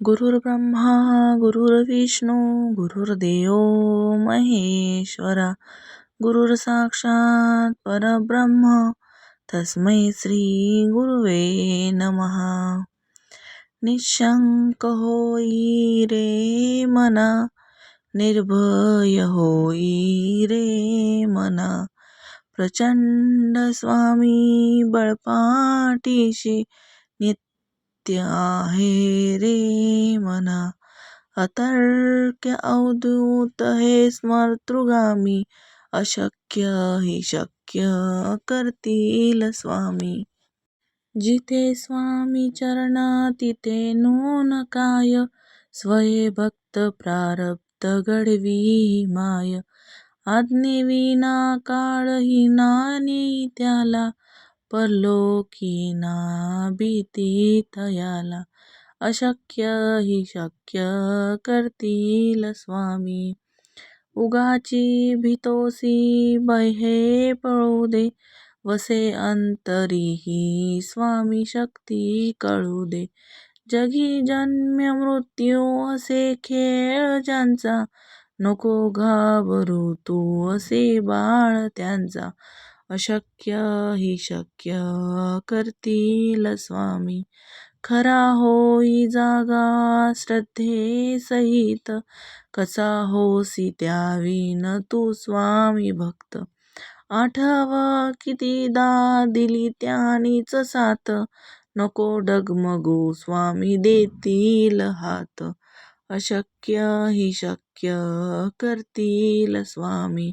गुरुर्ब्रह्मा गुरुर्विष्णू गुरुर्देव महेश्वरा गुरुर साक्षात परब्रह्म तस्मै श्री गुरुवे नमहा निशंक होई रे मना निर्भय होई रे मना प्रचंड स्वामी बळपाटीशी नित्य आहे रे मना. अतर्क्य अवधूत हे स्मर्तृगामी अशक्य हे शक्य करतील स्वामी. जिथे स्वामी चरण तिथे नून काय? स्वये भक्त प्रारब्ध घडवी माय. आज्ञेविना काळही नानी त्याला. परलोकी ना तयाला अशक्य ही शक्य करतील स्वामी. उगाची भीतोसी भय हे पळू दे. वसे अंतरीही स्वामी शक्ती कळू दे. जगी जन्म मृत्यू असे खेळ ज्यांचा. नको घाबरू तू असे बाळ त्यांचा. अशक्य ही शक्य करतील स्वामी. खरा होई जागा श्रद्धे सहित कसा होसी त्याविन तू स्वामी भक्त. आठव कितीदा दिली त्यानीच साथ. नको डगमगू स्वामी देतील हात. अशक्य ही शक्य करतील स्वामी.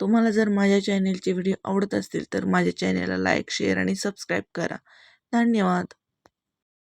तुम्हाला जर माझ्या चॅनेलचे व्हिडिओ आवडत असतील तर माझ्या चॅनेलला लाईक शेअर आणि सबस्क्राईब करा. धन्यवाद.